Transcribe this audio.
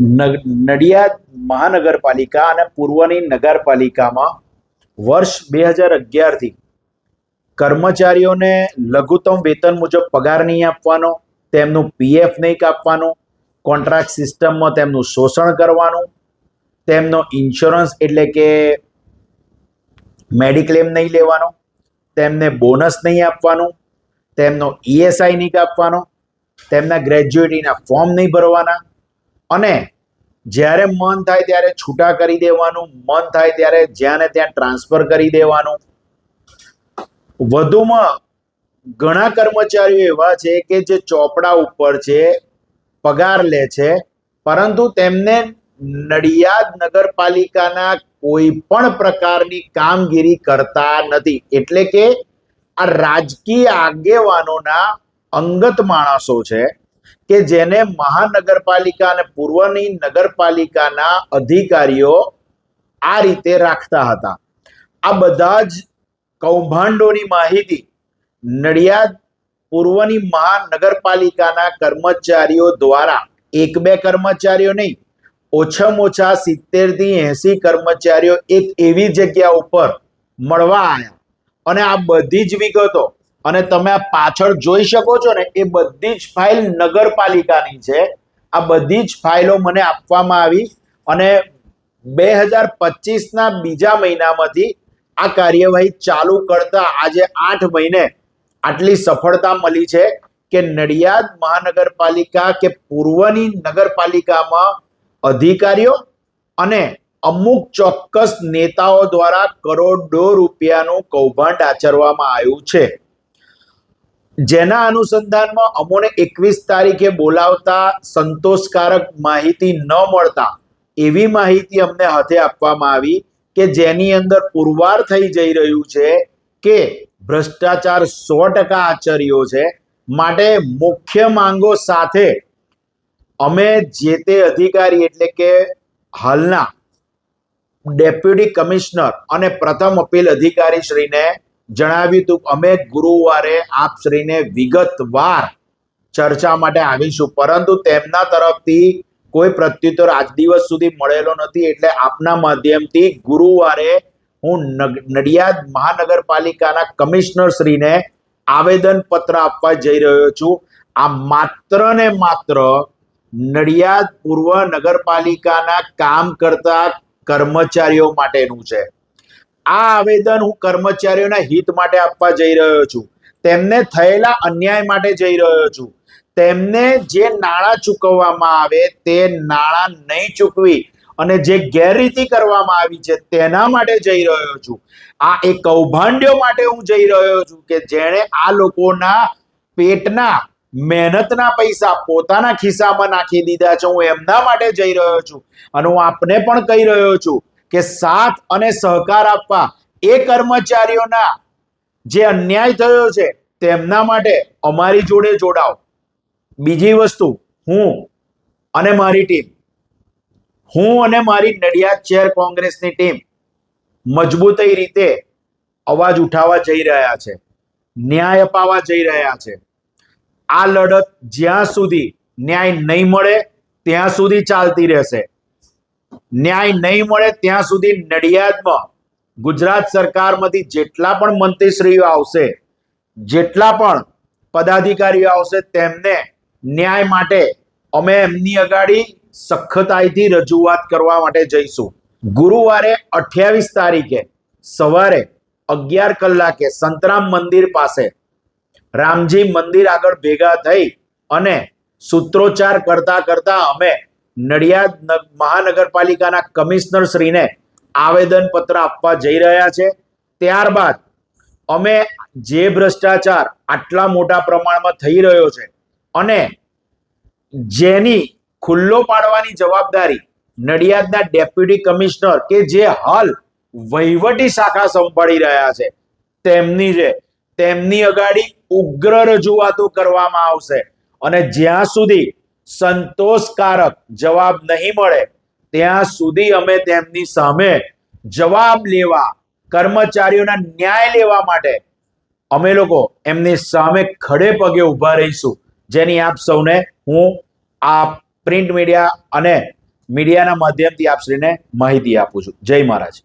નડિયાદ મહાનગરપાલિકા અને પૂર્વની નગરપાલિકામાં વર્ષ બે હજાર અગિયારથી કર્મચારીઓને લઘુત્તમ વેતન મુજબ પગાર નહીં આપવાનો, તેમનું પીએફ નહીં કાપવાનું, કોન્ટ્રાક્ટ સિસ્ટમમાં તેમનું શોષણ કરવાનું, તેમનો ઇન્સ્યોરન્સ એટલે કે મેડિક્લેમ નહીં લેવાનો, તેમને બોનસ નહીં આપવાનું, તેમનો ઈએસઆઈ નહીં કાપવાનો, તેમના ગ્રેજ્યુએટીના ફોર્મ નહીં ભરવાના અને જ્યારે મન થાય ત્યારે છૂટા કરી દેવાનું, મન થાય ત્યારે જ્યાં ને ત્યાં ટ્રાન્સફર કરી દેવાનું. વધુમાં ઘણા કર્મચારીઓ એવા છે કે જે ચોપડા ઉપર છે, પગાર લે છે, પરંતુ તેમને નડિયાદ નગરપાલિકાના કોઈ પણ પ્રકારની કામગીરી કરતા નથી. એટલે કે આ રાજકીય આગેવાનોના અંગત માણસો છે. કે જેને મહાનગરપાલિકા અને પૂર્વની નગરપાલિકાના અધિકારીઓ આ રીતે રાખતા હતા. આ બધા જ કૌભાંડોની માહિતી નડિયાદ પૂર્વની મહાનગરપાલિકાના કર્મચારીઓ દ્વારા, એક બે કર્મચારીઓ નહીં, ઓછામાં ઓછા સિત્તેરથી એસી કર્મચારીઓ એક એવી જગ્યા ઉપર મળવા આવ્યા. અને આ બધી જ વિગતો અને તમે આ પાછળ જોઈ શકો છો ને, એ બધી જ ફાઇલ નગરપાલિકાની છે. આ બધી જ ફાઇલો મને આપવામાં આવી અને બે હજાર પચીસના બીજા મહિનામાંથી આ કાર્યવાહી ચાલુ કરતા આજે આઠ મહિને આટલી સફળતા મળી છે કે નડિયાદ મહાનગરપાલિકા કે પૂર્વની નગરપાલિકામાં અધિકારીઓ અને અમુક ચોક્કસ નેતાઓ દ્વારા કરોડો રૂપિયાનું કૌભાંડ આચરવામાં આવ્યું છે. જેના અનુસંધાનમાં અમોને એકવીસ તારીખે બોલાવતા સંતોષકારક માહિતી ન મળતા એવી માહિતી અમને હાથે આપવામાં આવી કે જેની અંદર પુરવાર થઈ જઈ રહ્યું છે કે ભ્રષ્ટાચાર સો ટકા આચર્યો છે. માટે મુખ્ય માંગો સાથે અમે જે તે અધિકારી એટલે કે હાલના ડેપ્યુટી કમિશનર અને પ્રથમ અપીલ અધિકારી શ્રીને જણાવ્યું હતું, અમે ગુરુવારે આપ શ્રીને વિગતવાર ચર્ચા માટે આવીશું, પરંતુ તેમના તરફથી કોઈ પ્રત્યુત્તર આજ દિવસ સુધી મળેલો નથી, એટલે આપના માધ્યમથી ગુરુવારે હું નડિયાદ મહાનગરપાલિકાના કમિશનર શ્રીને આવેદન પત્ર આપવા જઈ રહ્યો છું. આ માત્ર ને માત્ર નડિયાદ પૂર્વ નગરપાલિકાના કામ કરતા કર્મચારીઓ માટેનું છે. આ આવેદન હું કર્મચારીઓના હિત માટે આપવા જઈ રહ્યો છું. તેમને થયેલા અન્યાય માટે જઈ રહ્યો છું. તેમને જે નાણાં ચૂકવવામાં આવે તે નાણાં નહીં ચૂકવી અને જે ગેરરીતિ કરવામાં આવી છે તેના માટે જઈ રહ્યો છું. આ એક કૌભાંડ્યો માટે હું જઈ રહ્યો છું કે જેણે આ લોકોના પેટના, મહેનતના પૈસા પોતાના ખિસ્સામાં નાખી દીધા છે. હું એમના માટે જઈ રહ્યો છું અને હું આપને પણ કહી રહ્યો છું કે સાથ અને સહકાર આપવા એ કર્મચારીઓના જે અન્યાય થયો છે, તેમના માટે અમારી જોડે જોડાઓ. બીજી વસ્તુ, હું અને મારી ટીમ, હું અને મારી નડિયાદ શહેર કોંગ્રેસની ટીમ મજબૂતઈ રીતે અવાજ ઉઠાવવા જઈ રહ્યા છે, ન્યાય અપાવવા જઈ રહ્યા છે. આ લડત જ્યાં સુધી ન્યાય નહીં મળે, ત્યાં સુધી ચાલતી રહેશે. ન્યાય નહીં મળે ત્યાં સુધી નડિયાદમાં ગુજરાત સરકારમાંથી જેટલા પણ મંત્રીશ્રીઓ આવશે, જેટલા પણ પદાધિકારીઓ આવશે, તેમને ન્યાય માટે અમે એમની અગાડી સખતાઈથી રજૂઆત કરવા માટે જઈશું. ગુરુવારે અઠ્યાવીસ તારીખે સવારે અગિયાર કલાકે સંતરામ મંદિર પાસે રામજી મંદિર આગળ ભેગા થઈ અને સૂત્રોચ્ચાર કરતા કરતા અમે નડિયાદ મહાનગરપાલિકાના કમિશનર શ્રીને આવેદન પત્ર આપવા જઈ રહ્યા છે. ત્યારબાદ અમે જે ભ્રષ્ટાચાર આટલા મોટા પ્રમાણમાં થઈ રહ્યો છે અને જેની ખુલ્લો પાડવાની જવાબદારી નડિયાદના ડેપ્યુટી કમિશનર કે જે હાલ વહીવટી શાખા સંભાળી રહ્યા છે, તેમની છે તેમની અગાડી ઉગ્ર રજૂઆતો કરવામાં આવશે. અને જ્યાં સુધી સંતોષકારક જવાબ નહીં મળે. ત્યાં સુધી અમે તેમની સામે જવાબ લેવા, કર્મચારીઓના ન્યાય લેવા માટે અમે લોકો એમની સામે ખડે પગે ઊભા રહીશું. જેની આપ સૌને હું આ પ્રિન્ટ મીડિયા અને મીડિયાના માધ્યમથી આપશ્રીને માહિતી આપું છું. જય મહારાજ.